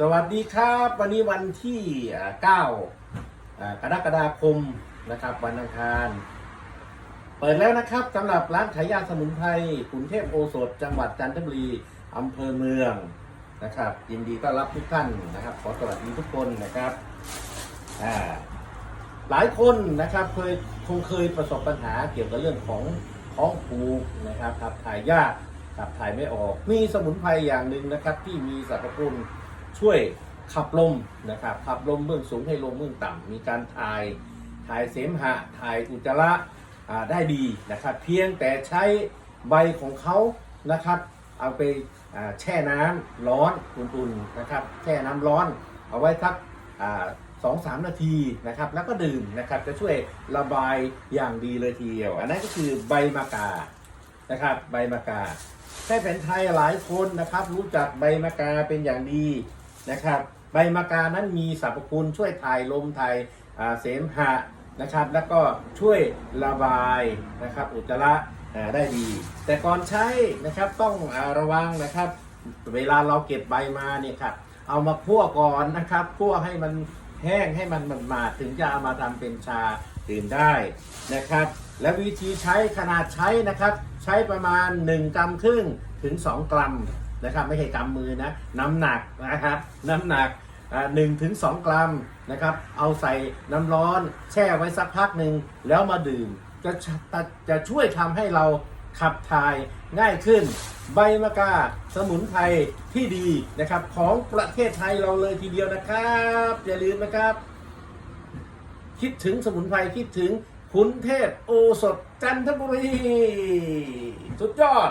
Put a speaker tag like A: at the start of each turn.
A: สวัสดีครับ วันนี้วันที่ 9 กรกฎาคมนะครับ วันอังคาร เปิดแล้วนะครับสำหรับร้านขายยาสมุนไพรขุนเทพโอสถ จังหวัดจันทบุรีอำเภอเมืองนะครับ ยินดีต้อนรับทุกท่านนะครับ ขอสวัสดีทุกคนนะครับหลายคนนะครับเคยคงเคยประสบปัญหาเกี่ยวกับเรื่องของท้องผูกนะครับขับถ่ายยากขับถ่ายไม่ออก มีสมุนไพรอย่างหนึ่งนะครับ ที่มีสรรพคุณ ช่วยขับลมนะครับขับลมเบื้องสูงให้ลมเบื้องต่ำมีการถ่ายถ่ายเสมหะถ่ายอุจจาระได้ดีนะครับ เพียงแต่ใช้ใบของเขานะครับเอาไปแช่น้ำร้อนอุ่นๆนะครับแช่น้ำร้อนเอาไว้สักสองสามนาทีนะครับ แล้วก็ดื่มนะครับจะช่วยระบายอย่างดีเลยทีเดียว อันนั้นก็คือใบมะกานะครับใบมะกาแพทย์แผนไทยหลายคนนะครับ รู้จักใบมะกาเป็นอย่างดี นะครับ ใบมะกานั้นมีสรรพคุณช่วยถ่ายลมถ่ายเสมหะนะครับ แล้วก็ช่วยระบายนะครับอุจจาระได้ดี แต่ก่อนใช้นะครับต้องอระวังนะครับ เวลาเราเก็บใบมาเนี่ยครับเอามาคั่วก่อนนะครับคั่วให้มันแห้งให้มันมันมาดถึงจะเอามาทำเป็นชาดื่มได้นะครับ และวิธีใช้ขนาดใช้นะครับ ใช้ประมาณ 1กรัมครึ่งถึง 2 กรัม นะครับไม่ใช่กำมือนะน้ำหนักนะครับน้ำหนักหนึ่งถึงสองกรัมนะครับเอาใส่น้ำร้อนแช่ไว้สักพักหนึ่งแล้วมาดื่มจะจะจะช่วยทำให้เราขับถ่ายง่ายขึ้น ใบมะกาสมุนไพรที่ดีนะครับ ของประเทศไทยเราเลยทีเดียวนะครับ อย่าลืมนะครับ คิดถึงสมุนไพรคิดถึงขุนเทพโอสถจันทบุรีสุดยอด